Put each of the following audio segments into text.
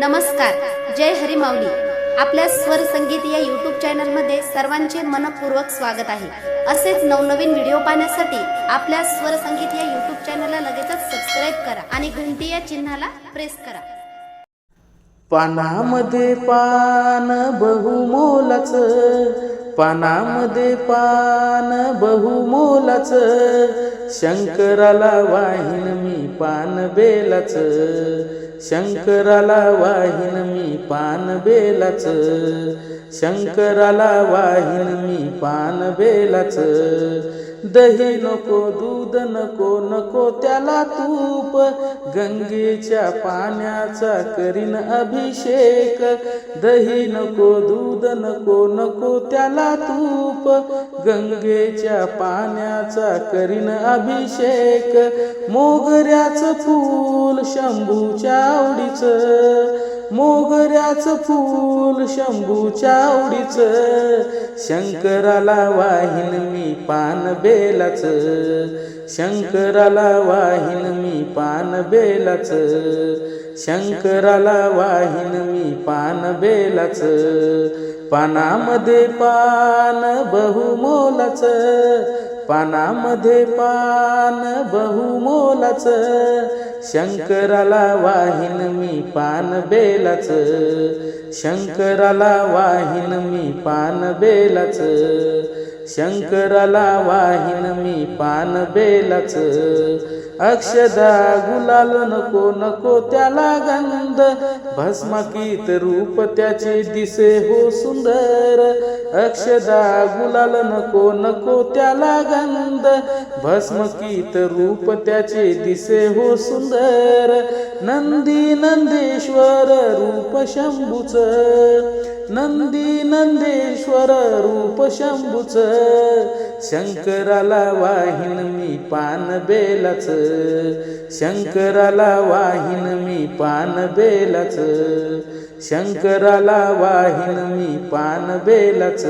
नमस्कार जय हरी माऊली आपल्या स्वर संगीत या युट्यूब चॅनलमध्ये सर्वांचे मनपूर्वक स्वागत आहे. असेच नवनवीन व्हिडिओ पाहण्यासाठी आपल्या स्वर संगीत या युट्यूब चॅनलला लगेचच सबस्क्राईब करा आणि घंटी या चिन्हाला प्रेस करा. पानामध्ये पान बहुमोलाच पानामध्ये पान बहुमोलाच. शंकराला वाहिन मी पान बेलाच. शंकराला वाहिन मी पान बेलाच. शंकराला वाहिन मी पान बेलाच. दही नको दूध नको नको त्याला तूप. गंगेच्या पाण्याचा करीन अभिषेक. दही नको दूध नको नको त्याला तूप. गंगेच्या पाण्याचा करीन अभिषेक. मोगऱ्याचं फूल शंभूच्या आवडीचं. मोगऱ्याचं फूल शंभूच्या आवडीचं. शंकराला वाहीन मी पान बेलाच. शंकराला वाहीन मी पान बेलाच. शंकराला वाहीन मी पान बेलाच. पानामध्ये पान बहुमोलाच. पानामध्ये पान बहुमोलाच. शंकराला वाहिन मी पान बेलाच. शंकराला वाहिन मी पान बेलाच. शंकराला वाहिन मी पान बेलाच. अक्षदा गुलाल नको नको त्याला गंध. भस्मकीत रूप त्याचे दिसे हो सुंदर. अक्षदा गुलाल नको नको त्याला गंध. भस्मकीत रूप त्याचे दिसे हो सुंदर. नंदी नंदेश्वर रूप शंभूच. नंदी नंदेश्वर रूप शंभूच. शंकराला वाहिन मी पान बेलाच. शंकराला वाहिन मी पान बेलाच. शंकराला वाहिन मी पान बेलाच.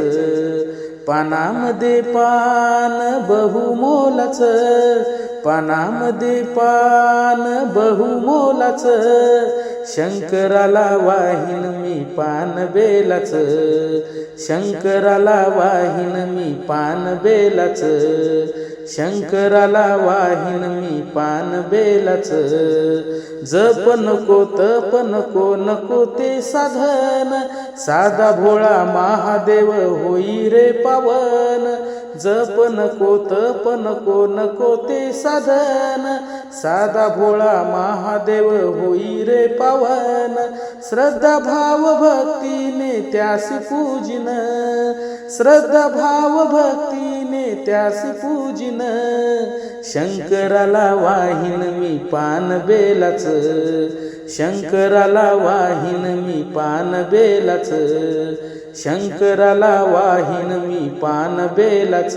पानामध्ये पान बहुमोलाच पानामध्ये पान बहुमोलाच शंकराला वाहिन मी पान बेलाच. शंकराला वाहिन मी पान बेलाच. शंकराला वाहिन मी पान बेलाच. जप नको तप नको नको ते साधन. साधा भोळा महादेव होई रे पावन. जप नको तप नको नको ते साधन. साधा भोळा महादेव होई रे पावन. पावन श्रद्धा भाव भक्तीने त्यासी पूजिन. श्रद्धा भाव भक्तीने त्यासी पूजिन. शंकराला वाहिन मी पान बेलाच. शंकराला वाहिन मी पान बेलाच. शंकराला वाहिन मी पान बेलाच.